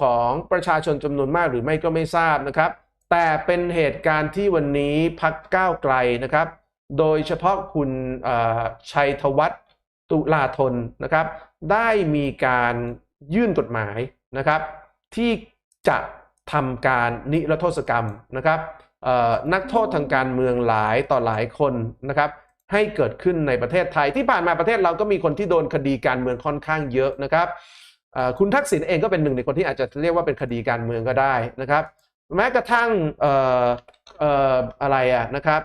ของประชาชนจำนวนมากหรือไม่ก็ไม่ทราบนะครับ แต่เป็นเหตุการณ์ที่วันนี้พักก้าวไกลนะครับ โดยเฉพาะคุณชัยธวัฒน์ตุลาธนนะครับ ได้มีการยื่นกฎหมายนะครับ ที่จะทำการนิรโทษกรรมนะครับนักโทษทางการเมืองหลายต่อหลายคนนะครับ ให้เกิดขึ้นในประเทศไทยที่ผ่านมาประเทศเราก็มีคนที่โดนคดีการเมืองค่อนข้างเยอะนะครับ คุณทักษิณเองก็เป็นหนึ่งในคนที่อาจจะเรียกว่าเป็นคดีการเมืองก็ได้นะครับ แม้กระทั่งเอ่อเอ่ออะไรอะนะครับ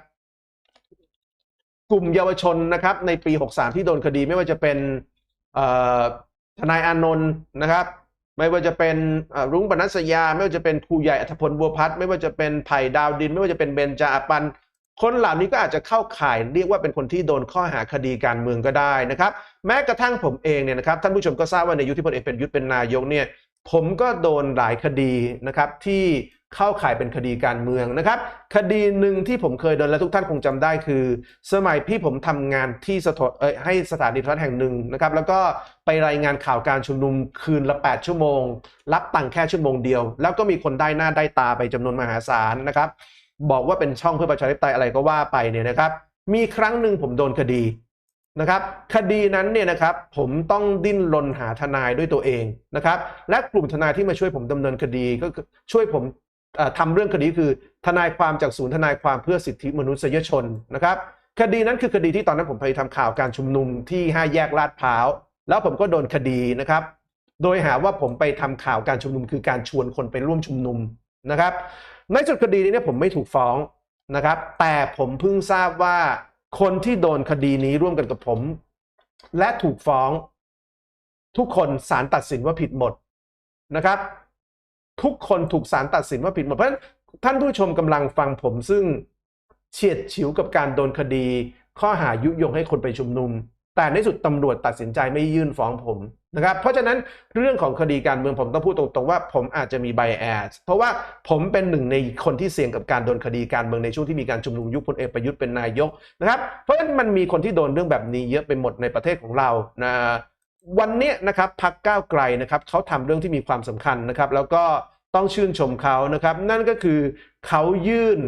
กลุ่มเยาวชนนะครับ ในปี 63 ที่โดนคดีไม่ว่าจะเป็นเอ่อทนายอานนท์นะครับ ไม่ว่าจะเป็นรุ้งปนัสยา ไม่ว่าจะเป็นครูใหญ่อัธพลบัวพัฒน์ไม่ว่าจะเป็นไผ่ดาวดิน ไม่ว่าจะเป็นเบนจาอาปัน คนเหล่านี้ก็อาจจะเข้าข่ายเรียกว่าเป็นคนที่โดนข้อหาคดีการเมืองก็ได้นะครับ แม้กระทั่งผมเองเนี่ยนะครับท่านผู้ชมก็ทราบว่าในยุคที่พลเอกเป็นยุทธเป็นนายกเนี่ยผมก็โดนหลายคดีนะครับที่เข้าข่ายเป็นคดีการเมืองนะครับ คดีหนึ่งที่ผมเคยโดนและทุกท่านคงจำได้คือ สมัยพี่ผมทำงานที่สถเอให้สถานีโทรทัศน์แห่งหนึ่งนะครับ แล้วก็ไปรายงานข่าวการชุมนุมคืนละ 8 ชั่วโมง รับตังค์แค่ชั่วโมงเดียว แล้วก็มีคนได้หน้าได้ตาไปจำนวนมหาศาลนะครับ บอกว่าเป็นช่องเพื่อประชาธิปไตยอะไรก็ว่าไปเนี่ยนะครับ มีครั้งหนึ่งผมโดนคดีนะครับ คดีนั้นเนี่ยนะครับ ผมต้องดิ้นรนหาทนายด้วยตัวเองนะครับ และกลุ่มทนายที่มาช่วยผมดำเนินคดีก็ช่วยผมเอ่อทำเรื่องคดีคือทนายความจากศูนย์ทนายความเพื่อสิทธิมนุษยชนนะครับ คดีนั้นคือคดีที่ตอนนั้นผมไปทำข่าวการชุมนุมที่ห้าแยกลาดพร้าวแล้วผมก็โดนคดีนะครับ โดยหาว่าผมไปทำข่าวการชุมนุมคือการชวนคนไปร่วมชุมนุมนะครับ ในสุดคดีนี้เนี่ยผมไม่ถูกฟ้องนะครับ แต่ผมเพิ่งทราบว่าคนที่โดนคดีนี้ร่วมกันกับผม และถูกฟ้อง ทุกคนศาลตัดสินว่าผิดหมดนะครับ ทุกคนถูกศาลตัดสินว่าผิดหมดเพราะฉะนั้นท่านผู้ชมกำลังฟังผมซึ่งเฉียดฉิวกับการโดนคดี ข้อหายุยงให้คนไปชุมนุม แต่ในสุดตำรวจตัดสินใจไม่ยื่นฟ้องผม นะครับเพราะฉะนั้นเรื่องของคดีการเมืองผมต้องพูดตรงๆว่าผมอาจจะมีไบแอสเพราะว่าผมเป็นหนึ่งในคนที่เสี่ยงกับการโดนคดีการเมืองในช่วงที่มีการชุมนุมยุคพลเอกประยุทธ์เป็นนายกนะครับเพราะฉะนั้นมันมีคนที่โดนเรื่องแบบนี้เยอะไปหมดในประเทศของเรานะวันนี้นะครับพักก้าวไกลนะครับเขาทำเรื่องที่มีความสำคัญนะครับ แล้วก็ต้องชื่นชมเขานะครับ นั่นก็คือเขายื่น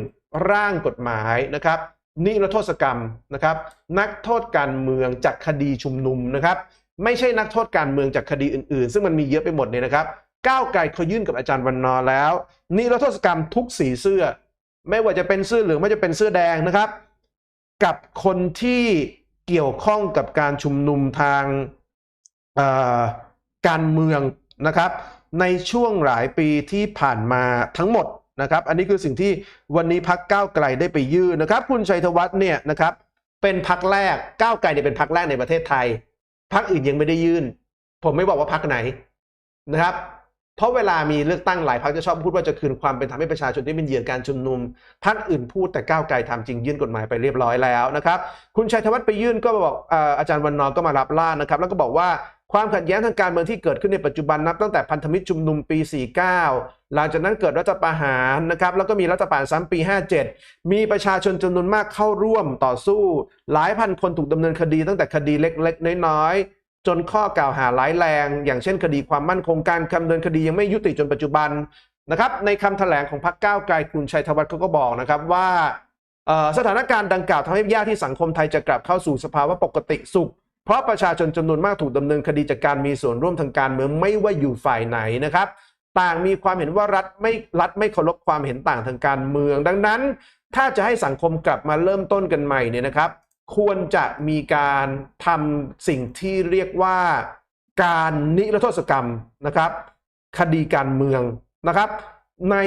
ร่างกฎหมายนะครับนิรโทษกรรมนะครับ นักโทษการเมืองจากคดีชุมนุมนะครับ ไม่ใช่นักโทษการเมืองจากคดีอื่นๆ ซึ่งมันมีเยอะไปหมดเนี่ยนะครับ ก้าวไกลเขายื่นกับอาจารย์วันนอรแล้ว นิรโทษกรรมทุกสีเสื้อ ไม่ว่าจะเป็นเสื้อเหลืองไม่ว่าจะเป็นเสื้อแดงนะครับ กับคนที่เกี่ยวข้องกับการชุมนุมทางการเมืองนะครับ ในช่วงหลายปีที่ผ่านมาทั้งหมดนะครับ อันนี้คือสิ่งที่วันนี้พักก้าวไกลได้ไปยื่นนะครับ คุณชัยธวัฒน์เนี่ยนะครับเป็นพักแรกก้าวไกลเนี่ยเป็นพักแรกในประเทศไทย พรรคอื่นยังไม่ได้ยื่น ผมไม่บอกว่าพรรคไหนนะครับ เพราะเวลามีเลือกตั้งหลายพรรคจะชอบพูดว่าจะคืนความเป็นธรรมให้ประชาชนที่เป็นเหยื่อการชุมนุมพรรคอื่นพูดแต่ก้าวไกลทำจริงยื่นกฎหมายไปเรียบร้อยแล้วนะครับ คุณชัยธวัฒน์ไปยื่นก็บอกอาจารย์วันนอร์ก็มารับล่านะครับ แล้วก็บอกว่า ความขัดแย้งทางการเมืองที่เกิดขึ้นในปัจจุบันนับตั้งแต่พันธมิตรชุมนุมปี 49 หลังจากนั้นเกิดรัฐประหารนะครับแล้วก็มีรัฐประหารซ้ำปี 57 มีประชาชนจำนวนมากเข้าร่วมต่อสู้ หลายพันคนถูกดำเนินคดีตั้งแต่คดีเล็กๆ น้อยๆ จนข้อกล่าวหาร้ายแรง อย่างเช่น คดีความมั่นคงการดำเนินคดียังไม่ยุติจนปัจจุบันนะครับในคำแถลงของพรรคก้าวไกลคุณชัยธวัฒน์เขาก็บอกนะครับว่าสถานการณ์ดังกล่าวทำให้ยากที่สังคมไทยจะกลับเข้าสู่สภาวะปกติสุข เพราะประชาชนจำนวนมากถูกดำเนินคดีจากการมีส่วนร่วมทางการเมืองไม่ว่าอยู่ฝ่ายไหนนะครับ ต่างมีความเห็นว่ารัฐไม่รัฐไม่เคารพความเห็นต่างทางการเมือง ดังนั้น ถ้าจะให้สังคมกลับมาเริ่มต้นกันใหม่เนี่ยนะครับ ควรจะมีการทำสิ่งที่เรียกว่าการนิรโทษกรรมนะครับ คดีการเมืองนะครับ ใน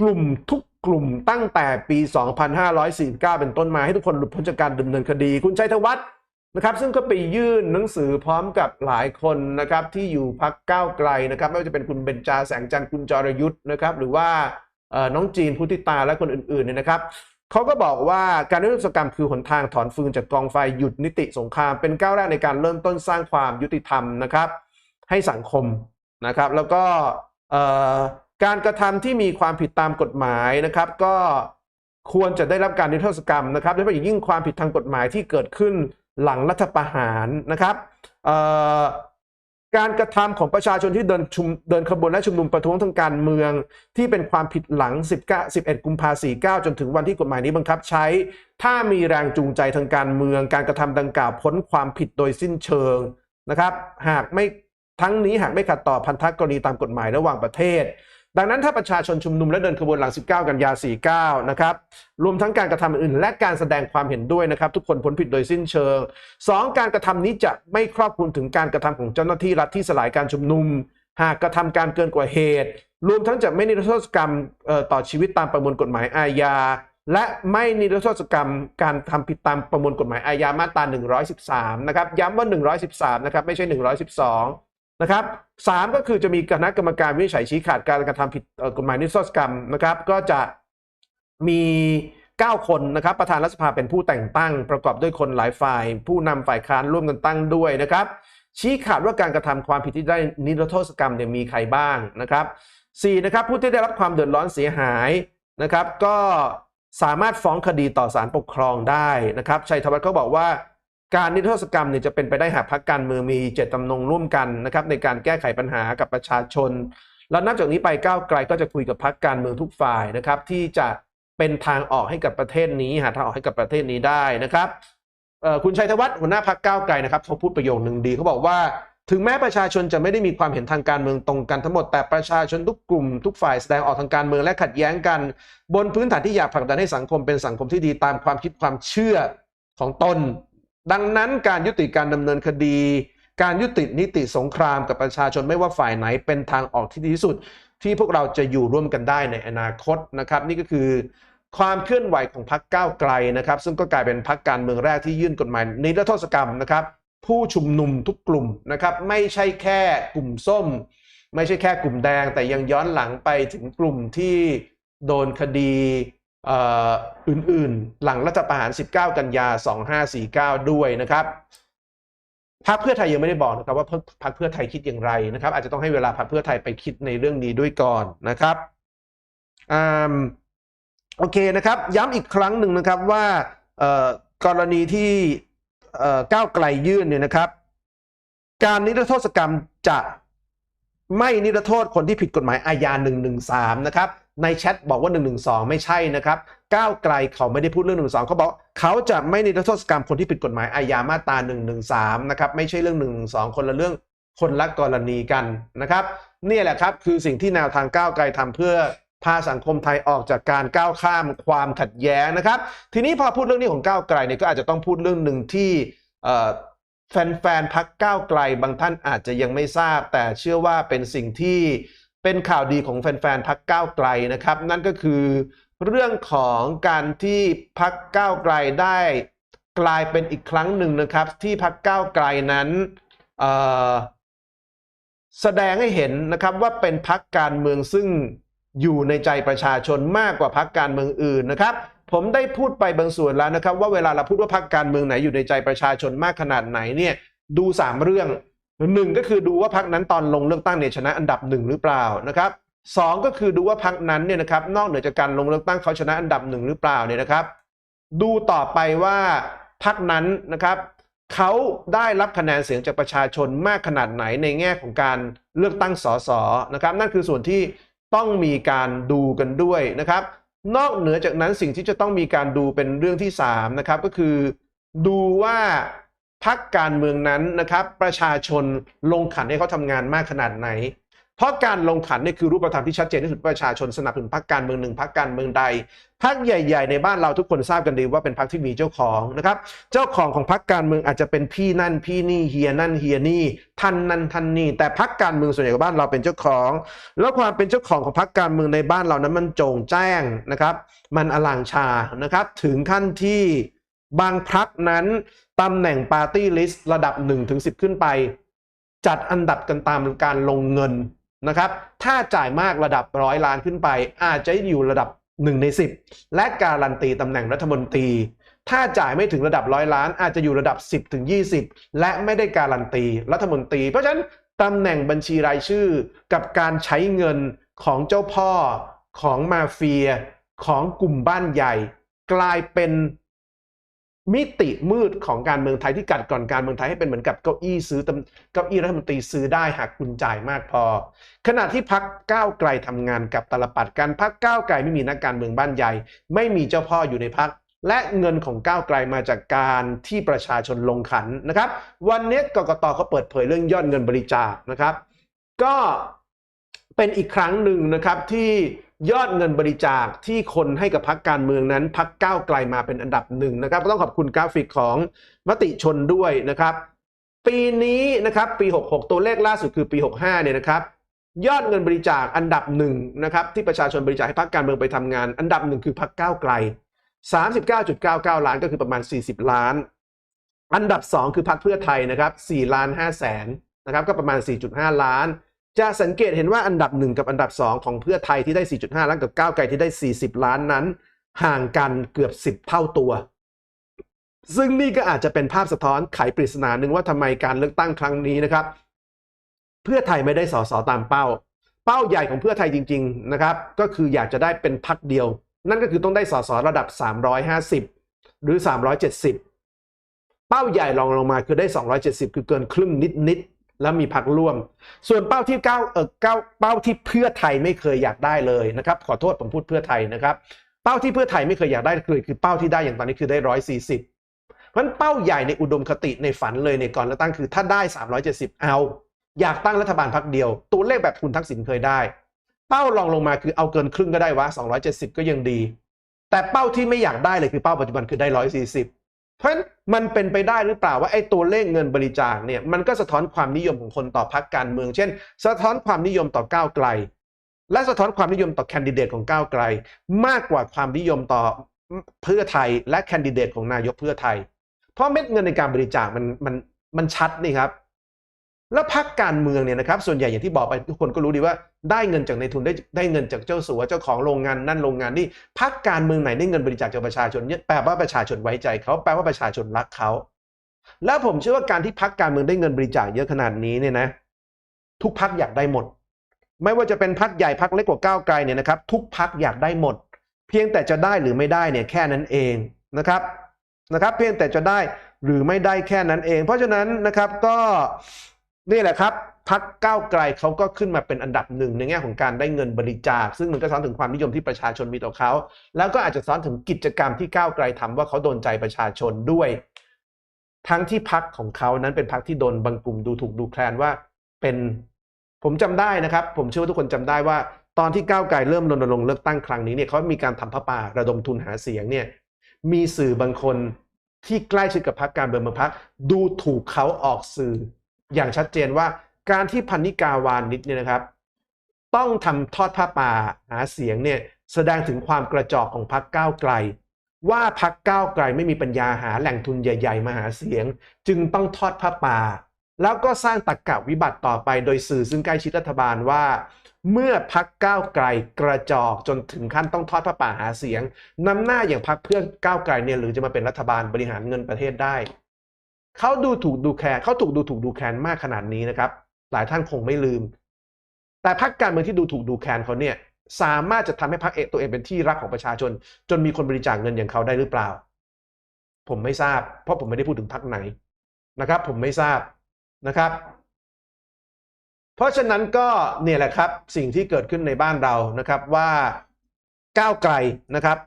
กลุ่มทุกกลุ่มตั้งแต่ปี 2549 เป็นต้นมาให้ทุกคนหลุดพ้นจากการดำเนินคดี คุณชัยธวัฒน์ นะครับซึ่งก็ไปยื่นหนังสือพร้อมกับหลายคนนะครับที่อยู่พักก้าวไกลนะครับไม่ว่าจะเป็นคุณเบญจาแสงจันทร์คุณจรยุทธ์นะครับหรือว่าน้องจีนพุทธิตาและคนอื่นๆเนี่ยนะครับเขาก็บอกว่าการนิรโทษกรรมคือหนทางถอนฟืนจากกองไฟหยุดนิติสงคราม เป็นก้าวแรกในการเริ่มต้นสร้างความยุติธรรมนะครับ ให้สังคมนะครับ แล้วก็การกระทำที่มีความผิดตามกฎหมายนะครับ ก็ควรจะได้รับการนิรโทษกรรมนะครับโดยเฉพาะอย่างยิ่งความผิดทางกฎหมายที่เกิดขึ้น หลังรัฐประหารนะครับการกระทำของประชาชนที่เดินชุมเดินขบวนและชุมนุมประท้วงทางการเมือง ที่เป็นความผิดหลัง 19 11 กุมภาพันธ์49 จนถึงวันที่กฎหมายนี้บังคับใช้ ถ้ามีแรงจูงใจทางการเมือง การกระทำดังกล่าวพ้นความผิดโดยสิ้นเชิงนะครับ หากไม่ทั้งนี้หากไม่ขัดต่อพันธกรณีตามกฎหมายระหว่างประเทศ ดังนั้นถ้าประชาชนชุมนุมและเดินขบวนหลัง 19 กันยา 49 นะครับ รวมทั้งการกระทำอื่นและการแสดงความเห็นด้วยนะครับ ทุกคนพ้นผิดโดยสิ้นเชิง 2. การกระทำนี้จะไม่ครอบคลุมถึงการกระทำของเจ้าหน้าที่รัฐที่สลายการชุมนุม หากกระทำการเกินกว่าเหตุ รวมทั้งจะไม่นิรโทษกรรมต่อชีวิตตามประมวลกฎหมายอาญาและไม่นิรโทษกรรมการทำผิดตามประมวลกฎหมายอาญามาตรา 113 นะครับ ย้ำว่า 113 นะครับ ไม่ใช่ 112 นะครับสามก็คือจะมีคณะกรรมการวินิจฉัยชี้ขาดการกระทำผิดกฎหมายนิรโทษกรรมนะครับ ก็จะมี 9 คนนะครับ ประธานรัฐสภาเป็นผู้แต่งตั้ง ประกอบด้วยคนหลายฝ่าย ผู้นำฝ่ายค้านร่วมกันตั้งด้วยนะครับ ชี้ขาดว่าการกระทำความผิดที่ได้นิรโทษกรรมเนี่ยมีใครบ้างนะครับสี่นะครับผู้ที่ได้รับความเดือดร้อนเสียหายนะครับ ก็สามารถฟ้องคดีต่อศาลปกครองได้นะครับชัยธวัฒน์เขาบอกว่า การนิรโทษกรรมเนี่ยจะเป็นไปได้หากพรรคการเมืองมีเจตจำนงร่วมกันนะครับในการแก้ไขปัญหากับประชาชน แล้วนับจากนี้ไปก้าวไกลก็จะคุยกับพรรคการเมืองทุกฝ่ายนะครับที่จะเป็นทางออกให้กับประเทศนี้หาทางออกให้กับประเทศนี้ได้นะครับคุณชัยธวัฒน์หัวหน้าพรรคก้าวไกลนะครับเขาพูดประโยคหนึ่งดีเขาบอกว่า ถึงแม้ประชาชนจะไม่ได้มีความเห็นทางการเมืองตรงกันทั้งหมดแต่ประชาชนทุกกลุ่มทุกฝ่ายแสดงออกทางการเมืองและขัดแย้งกัน บนพื้นฐานที่อยากผลักดันให้สังคมเป็นสังคมที่ดีตามความคิดความเชื่อของตน ดังนั้นการยุติการดำเนินคดี การยุตินิติสงครามกับประชาชนไม่ว่าฝ่ายไหนเป็นทางออกที่ดีที่สุด ที่พวกเราจะอยู่ร่วมกันได้ในอนาคตนะครับ นี่ก็คือความเคลื่อนไหวของพรรคก้าวไกลนะครับ ซึ่งก็กลายเป็นพรรคการเมืองแรกที่ยื่นกฎหมายนิรโทษกรรมนะครับ ผู้ชุมนุมทุกกลุ่มนะครับ ไม่ใช่แค่กลุ่มส้ม ไม่ใช่แค่กลุ่มแดง แต่ยังย้อนหลังไปถึงกลุ่มที่โดนคดี อื่นๆ หลังรัฐประหาร 19 กันยา 2549 ด้วยนะครับพรรคเพื่อไทยยังไม่ได้บอกนะครับว่าพรรคเพื่อไทยคิดอย่างไรนะครับ อาจจะต้องให้เวลาพรรคเพื่อไทยไปคิดในเรื่องนี้ด้วยก่อนนะครับอ่าโอเคนะครับ ย้ำอีกครั้งหนึ่งนะครับว่ากรณีที่เก้าวไกลยื่นเนี่ยนะครับ การนิรโทษกรรมจะ ไม่นิรโทษคนที่ผิดกฎหมายอาญา113 นะครับ ในแชทบอกว่า 112 ไม่ใช่นะครับก้าวไกลเขาไม่ได้พูดเรื่อง 112 เขาบอกเขาจะไม่นิรโทษกรรมคนที่ผิดกฎหมายอาญามาตรา113 นะครับ ไม่ใช่เรื่อง 112 คนละเรื่องคนละกรณีกันนะครับนี่แหละครับคือสิ่งที่แนวทางก้าวไกลทำเพื่อพาสังคมไทยออกจากการก้าวข้ามความขัดแย้งนะครับ ทีนี้พอพูดเรื่องนี้ของก้าวไกลเนี่ยก็อาจจะต้องพูดเรื่องหนึ่งที่ แฟนๆพักก้าวไกลบางท่านอาจจะยังไม่ทราบ แต่เชื่อว่าเป็นสิ่งที่เป็นข่าวดีของแฟนๆพักก้าวไกลนะครับ นั่นก็คือ เรื่องของการที่พักก้าวไกลได้กลายเป็นอีกครั้งหนึ่งนะครับ ที่พักก้าวไกลนั้นแสดงให้เห็นนะครับว่าเป็นพักการเมืองซึ่งอยู่ในใจประชาชนมากกว่าพักการเมืองอื่นนะครับ ผมได้พูดไปบางส่วนแล้วนะครับ ว่าเวลาเราพูดว่าพรรคการเมืองไหนอยู่ในใจประชาชนมากขนาดไหนเนี่ยดู 3 เรื่องหนึ่งก็คือดูว่าพรรคนั้นตอนลงเลือกตั้งเนี่ยชนะอันดับหนึ่งหรือเปล่านะครับสองก็คือดูว่าพรรคนั้นเนี่ยนะครับนอกเหนือจากการลงเลือกตั้งเขาชนะอันดับหนึ่งหรือเปล่าเนี่ยนะครับ ดูต่อไปว่าพรรคนั้นนะครับเขาได้รับคะแนนเสียงจากประชาชนมากขนาดไหนในแง่ของการเลือกตั้งสสนะครับ นั่นคือส่วนที่ต้องมีการดูกันด้วยนะครับ นอกเหนือจากนั้นสิ่งที่จะต้องมีการดูเป็นเรื่องที่3นะครับก็คือ ดูว่าพักการเมืองนั้นนะครับ ประชาชนลงขันให้เขาทำงานมากขนาดไหน เพราะการลงขันนี่คือรูปธรรมที่ชัดเจนที่สุดประชาชนสนับสนุนพรรคการเมืองหนึ่งพรรคการเมืองใดพรรคใหญ่ ๆ ในบ้านเราทุกคนทราบกันดีว่าเป็นพรรคที่มีเจ้าของนะครับ เจ้าของของพรรคการเมืองอาจจะเป็นพี่นั่นพี่นี่เฮียนั่นเฮียนี่ท่านนั่นท่านนี่แต่พรรคการเมืองส่วนใหญ่ของบ้านเราเป็นเจ้าของ แล้วความเป็นเจ้าของของพรรคการเมืองในบ้านเรานั้นมันโจงแจ้งนะครับ มันอลังชานะครับ ถึงขั้นที่บางพรรคนั้นตำแหน่งปาร์ตี้ลิสต์ระดับ1ถึง10 ขึ้นไป จัดอันดับกันตามการลงเงิน นะครับ ถ้าจ่ายมากระดับร้อยล้านขึ้นไป อาจจะอยู่ระดับ 1 ใน 10 และการันตีตำแหน่งรัฐมนตรี ถ้าจ่ายไม่ถึงระดับร้อยล้าน อาจจะอยู่ระดับ 10ถึง20 และไม่ได้การันตีรัฐมนตรี เพราะฉะนั้นตำแหน่งบัญชีรายชื่อกับการใช้เงินของเจ้าพ่อของมาเฟีย ของกลุ่มบ้านใหญ่ กลายเป็น มิติมืดของการเมืองไทยที่กัดก่อนการเมืองไทยให้เป็นเหมือนกับเก้าอี้ซื้อตำเก้าอี้รัฐมนตรีซื้อได้หากคุณจ่ายมากพอ ขณะที่พักก้าวไกลทำงานกับตลปัดกันพักก้าวไกลไม่มีนักการเมืองบ้านใหญ่ ไม่มีเจ้าพ่ออยู่ในพักและเงินของก้าวไกลมาจากการที่ประชาชนลงขันนะครับ วันนี้กกตเขาเปิดเผยเรื่องยอดเงินบริจาคนะครับ ก็เป็นอีกครั้งหนึ่งนะครับที่ ยอดเงินบริจาคที่คนให้กับพักการเมืองนั้นพักก้าวไกลมาเป็นอันดับหนึ่งนะครับ ก็ต้องขอบคุณกราฟิกของมติชนด้วยนะครับ ปีนี้นะครับปี 66 ตัวเลขล่าสุดคือปี 65 เนี่ยนะครับ ยอดเงินบริจาคอันดับหนึ่งนะครับ ที่ประชาชนบริจาคให้พักการเมืองไปทำงาน อันดับหนึ่งคือพักก้าวไกล 39.99 ล้านก็คือประมาณ 40 ล้าน อันดับ 2 คือพักเพื่อไทยนะครับ4ล้าน5แสนนะครับก็ประมาณ 4.5 ล้าน จะสังเกตเห็นว่าอันดับ 1 กับอันดับ 2 ของเพื่อไทยที่ได้ 4.5 ล้านกับก้าวไกลที่ได้ 40 ล้านนั้น ห่างกันเกือบ 10 เท่าตัว ซึ่งนี่ก็อาจจะเป็นภาพสะท้อนไขปริศนาหนึ่งว่าทำไมการเลือกตั้งครั้งนี้นะครับ เพื่อไทยไม่ได้สอสอตามเป้า เป้าใหญ่ของเพื่อไทยจริง ๆนะครับ ก็คืออยากจะได้เป็นพักเดียว นั่นก็คือต้องได้สอสอระดับ 350 หรือ 370 เป้าใหญ่รองลงมาคือได้ 270 คือเกินครึ่งนิดๆ แล้วมีพักร่วม ส่วนเป้าที่เก้าเออเก้าเป้าที่เพื่อไทยไม่เคยอยากได้เลยนะครับ ขอโทษผมพูดเพื่อไทยนะครับ เป้าที่เพื่อไทยไม่เคยอยากได้เลยคือเป้าที่ได้อย่างตอนนี้คือได้ 140 เพราะฉะนั้นเป้าใหญ่ในอุดมคติในฝันเลยในก่อนเลือกตั้งคือถ้าได้ 370 เอา อยากตั้งรัฐบาลพักเดียว ตัวเลขแบบคุณทักษิณเคยได้ เป้ารองลงมาคือเอาเกินครึ่งก็ได้วะ270 ก็ยังดี แต่เป้าที่ไม่อยากได้เลยคือเป้าปัจจุบันคือได้ 140 เพราะฉะนั้นมันเป็นไปได้หรือเปล่าว่าไอ้ตัวเลขเงินบริจาคเนี่ยมันก็สะท้อนความนิยมของคนต่อพักการเมือง เช่น สะท้อนความนิยมต่อก้าวไกล และสะท้อนความนิยมต่อแคนดิเดตของก้าวไกล มากกว่าความนิยมต่อเพื่อไทยและแคนดิเดตของนายกเพื่อไทย เพราะเม็ดเงินในการบริจาคมันมันมันชัดนี่ครับ แล้วพักการเมืองเนี่ยนะครับส่วนใหญ่อย่างที่บอกไปทุกคนก็รู้ดีว่าได้เงินจากในทุนได้ได้เงินจากเจ้าสัวเจ้าของโรงงานนั่นโรงงานนี่พักการเมืองไหนได้เงินบริจาคจากประชาชนเนี่ยแปลว่าประชาชนไว้ใจเขาแปลว่าประชาชนรักเขาแล้วผมเชื่อว่าการที่พักการเมืองได้เงินบริจาคเยอะขนาดนี้เนี่ยนะ ทุกพักอยากได้หมด ไม่ว่าจะเป็นพักใหญ่พักเล็กกว่าก้าวไกลเนี่ยนะครับ ทุกพักอยากได้หมด เพียงแต่จะได้หรือไม่ได้เนี่ยแค่นั้นเองนะครับนะครับ เพียงแต่จะได้หรือไม่ได้แค่นั้นเอง เพราะฉะนั้นนะครับก็ นี่แหละครับพักก้าวไกลเขาก็ขึ้นมาเป็นอันดับหนึ่งในแง่ของการได้เงินบริจาค ซึ่งมันก็ซ้อนถึงความนิยมที่ประชาชนมีต่อเขา แล้วก็อาจจะซ้อนถึงกิจกรรมที่ก้าวไกลทำว่าเขาโดนใจประชาชนด้วย ทั้งที่พักของเขานั้นเป็นพักที่โดนบางกลุ่มดูถูกดูแคลนว่าเป็นผมจำได้นะครับ ผมเชื่อว่าทุกคนจำได้ว่า ตอนที่ก้าวไกลเริ่มรณรงค์เลือกตั้งครั้งนี้เนี่ยเขามีการทำพระป่าระดมทุนหาเสียงเนี่ยมีสื่อบางคนที่ใกล้ชิดกับพรรคการเมืองบางพรรคดูถูกเขาออกสื่อ อย่างชัดเจนว่าการที่พันนิกาวานิชเนี่ยนะครับ ต้องทำทอดผ้าป่าหาเสียงเนี่ยแสดงถึงความกระจอกของพรรคก้าวไกล ว่าพรรคก้าวไกลไม่มีปัญญาหาแหล่งทุนใหญ่ ๆ มาหาเสียง จึงต้องทอดผ้าป่า แล้วก็สร้างตรกกะวิบัติต่อไปโดยสื่อซึ่งใกล้ชิดรัฐบาลว่า เมื่อพักก้าวไกลกระจอกจนถึงขั้นต้องทอดผ้าป่าหาเสียงนำหน้าอย่างพักเพื่อก้าวไกลเนี่ยหรือจะมาเป็นรัฐบาลบริหารเงินประเทศได้ เขาดูถูกดูแคลนเขาถูกดูถูกดูแคลนมากขนาดนี้นะครับ หลายท่านคงไม่ลืม แต่พรรคการเมืองที่ดูถูกดูแคลนเขาเนี่ยสามารถจะทำให้พรรคเอกตัวเองเป็นที่รักของประชาชน จนมีคนบริจาคเงินอย่างเขาได้หรือเปล่า ผมไม่ทราบ เพราะผมไม่ได้พูดถึงพรรคไหนนะครับ ผมไม่ทราบนะครับ เพราะฉะนั้นก็เนี่ยแหละครับสิ่งที่เกิดขึ้นในบ้านเรานะครับว่าก้าวไกลนะครับ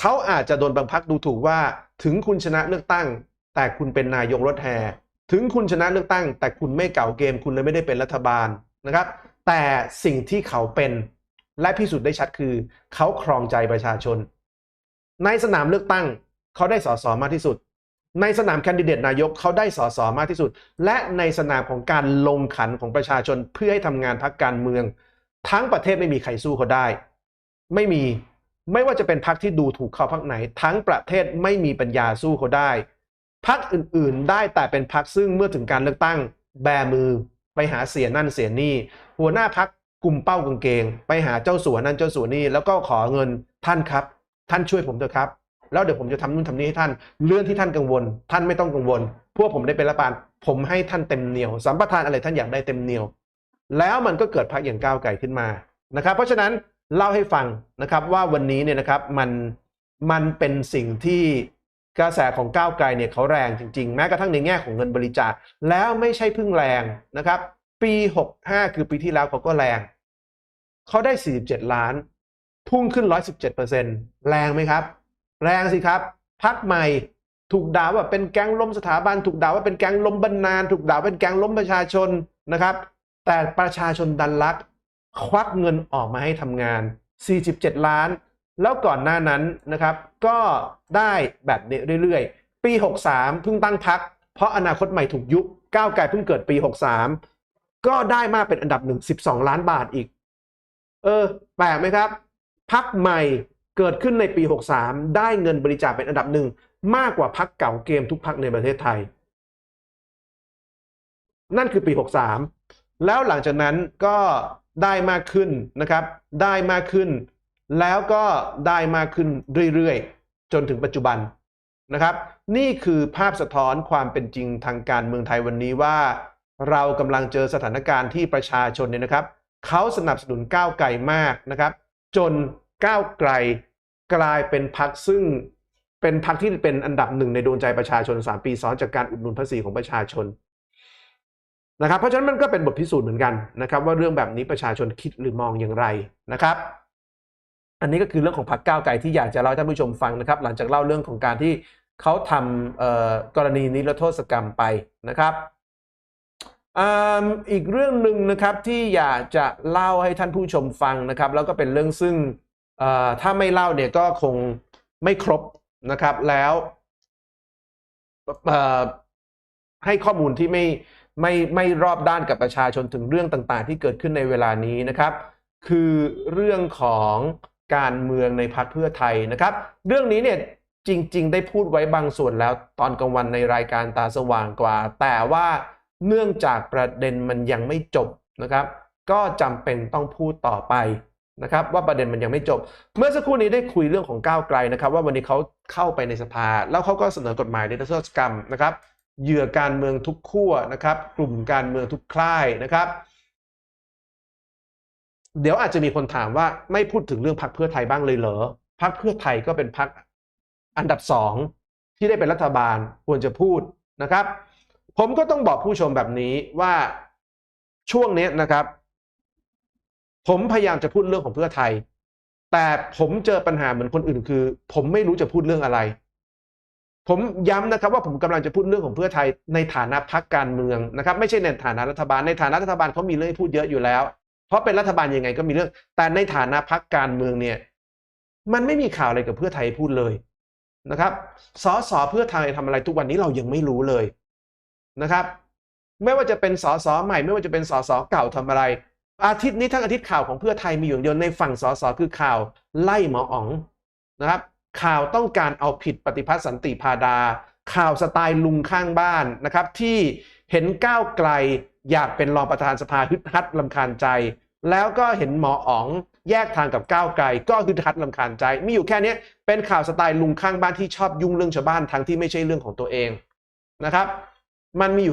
เขาอาจจะโดนบางพักดูถูกว่าถึงคุณชนะเลือกตั้ง แต่คุณเป็นนายกรถแห่ถึงคุณชนะเลือกตั้ง แต่คุณไม่เก่าเกมคุณเลยไม่ได้เป็นรัฐบาลนะครับ แต่สิ่งที่เขาเป็นและพิสูจน์ได้ชัดคือ เขาครองใจประชาชน ในสนามเลือกตั้งเขาได้สสมากที่สุด ในสนามแคนดิเดตนายกเขาได้สสมากที่สุด และในสนามของการลงขันของประชาชนเพื่อให้ทำงานพักการเมือง ทั้งประเทศไม่มีใครสู้เขาได้ ไม่มีไม่ว่าจะเป็นพักที่ดูถูกเขาพักไหน ทั้งประเทศไม่มีปัญญาสู้เขาได้ พักอื่นๆ ได้แต่เป็นพักซึ่งเมื่อถึงการเลือกตั้ง แบมือไปหาเสียนั่นเสียนี่ หัวหน้าพักกลุ่มเป้ากางเกง ไปหาเจ้าสัวนั่นเจ้าสัวนี่แล้วก็ขอเงินท่านครับ ท่านช่วยผมเถอะครับ แล้วเดี๋ยวผมจะทำนู่นทำนี่ให้ท่านเรื่องที่ท่านกังวล ท่านไม่ต้องกังวล พวกผมได้เป็นรัฐบาลผมให้ท่านเต็มเหนียวสัมปทานอะไรท่านอยากได้เต็มเหนียว แล้วมันก็เกิดพักอย่างก้าวไกลขึ้นมานะครับ เพราะฉะนั้นเล่าให้ฟังนะครับว่าวันนี้เนี่ยนะครับมันมันเป็นสิ่งที่ กระแสของก้าวไกลเนี่ยเขาแรงจริงๆ แม้กระทั่งในแง่ของเงินบริจาคแล้วไม่ใช่เพิ่งแรงนะครับ ปี 65 คือปีที่แล้วเขาก็แรง เขาได้ 47 ล้าน พุ่งขึ้น 117%แรงไหมครับ แรงสิครับ พักใหม่ถูกด่าว่าเป็นแก๊งล้มสถาบัน ถูกด่าว่าเป็นแก๊งล้มบรรณาน ถูกด่าว่าเป็นแก๊งล้มประชาชนนะครับ แต่ประชาชนดันรัก ควักเงินออกมาให้ทำงาน 47 ล้าน แล้วก่อนหน้านั้นนะครับก็ได้แบบนี้เรื่อยๆ ปี 63 เพิ่งตั้งพัก เพราะอนาคตใหม่ถูกยุบก้าวไกลเพิ่งเกิดปี 63 ก็ได้มาเป็นอันดับหนึ่ง12 ล้านบาทอีก เออ แปลกไหมครับ พักใหม่เกิดขึ้นในปี 63 ได้เงินบริจาคเป็นอันดับหนึ่งมากกว่าพักเก่าเกมทุกพักในประเทศไทย นั่นคือปี 63 แล้วหลังจากนั้นก็ได้มากขึ้นนะครับ ได้มากขึ้น แล้วก็ได้มากขึ้นเรื่อยๆ จนถึงปัจจุบันนะครับ นี่คือภาพสะท้อนความเป็นจริงทางการเมืองไทยวันนี้ว่า เรากำลังเจอสถานการณ์ที่ประชาชนเนี่ยนะครับเขาสนับสนุนก้าวไกลมากนะครับ จนก้าวไกลกลายเป็นพักซึ่งเป็นพักที่เป็นอันดับหนึ่งในดวงใจประชาชน 3 ปีซ้อนจากการอุดหนุนภาษีของประชาชนนะครับ เพราะฉะนั้นมันก็เป็นบทพิสูจน์เหมือนกันนะครับ ว่าเรื่องแบบนี้ประชาชนคิดหรือมองอย่างไรนะครับ อันนี้ก็คือเรื่องของพรรคก้าวไกลที่อยากจะเล่าให้ท่านผู้ชมฟังนะครับ หลังจากเล่าเรื่องของการที่เขาทำกรณีนิรโทษกรรมไปนะครับอีกเรื่องหนึ่งนะครับที่อยากจะเล่าให้ท่านผู้ชมฟังนะครับ แล้วก็เป็นเรื่องซึ่งถ้าไม่เล่าเนี่ยก็คงไม่ครบนะครับแล้วให้ข้อมูลที่ไม่ไม่ไม่รอบด้านกับประชาชนถึงเรื่องต่างๆ ที่เกิดขึ้นในเวลานี้นะครับ คือเรื่องของ การเมืองในพรรคเพื่อไทยนะครับ เรื่องนี้เนี่ยจริง ๆ ได้พูดไว้บางส่วนแล้วตอนกลางวันในรายการตาสว่างกว่า แต่ว่าเนื่องจากประเด็นมันยังไม่จบนะครับ ก็จำเป็นต้องพูดต่อไปนะครับว่าประเด็นมันยังไม่จบ เมื่อสักครู่นี้ได้คุยเรื่องของก้าวไกลนะครับ ว่าวันนี้เขาเข้าไปในสภา แล้วเขาก็เสนอกฎหมายนิรโทษกรรมนะครับเหยื่อการเมืองทุกขั้วนะครับ กลุ่มการเมืองทุกคล่ายนะครับ เดี๋ยวอาจจะมีคนถามว่าไม่พูดถึงเรื่องพรรคเพื่อไทยบ้างเลยเหรอพรรคเพื่อไทยก็เป็นพรรคอันดับสองที่ได้เป็นรัฐบาลควรจะพูดนะครับ ผมก็ต้องบอกผู้ชมแบบนี้ว่าช่วงนี้นะครับ ผมพยายามจะพูดเรื่องของเพื่อไทย แต่ผมเจอปัญหาเหมือนคนอื่นคือ ผมไม่รู้จะพูดเรื่องอะไร ผมย้ำนะครับ ว่าผมกำลังจะพูดเรื่องของเพื่อไทยในฐานะพักการเมืองนะครับ ไม่ใช่ในฐานะรัฐบาลในฐานะรัฐบาลเขามีเรื่องให้พูดเยอะอยู่แล้ว เพราะเป็นรัฐบาลยังไงก็มีเรื่อง แต่ในฐานะพักการเมืองเนี่ยมันไม่มีข่าวอะไรกับเพื่อไทยพูดเลยนะครับสสเพื่อไทยทำอะไรทุกวันนี้เรายังไม่รู้เลยนะครับ ไม่ว่าจะเป็นสสใหม่ ไม่ว่าจะเป็นสสเก่าทำอะไร อาทิตย์นี้ทั้งอาทิตย์ข่าวของเพื่อไทยมีอยู่เดียวในฝั่งสสคือข่าวไล่หมออ๋องนะครับ ข่าวต้องการเอาผิดปฏิพัฒน์สันติพาดา ข่าวสไตล์ลุงข้างบ้านนะครับ ที่เห็นก้าวไกล อยากเป็นรองประธานสภาฮึดฮัดลำคาญใจ แล้วก็เห็นหมออ๋องแยกทางกับก้าวไกล ก็ฮึดฮัดลำคาญใจ มีอยู่แค่นี้เป็นข่าวสไตล์ลุงข้างบ้านที่ชอบยุ่งเรื่องชาวบ้านทั้งที่ไม่ใช่เรื่องของตัวเองนะครับ มันมีอยู่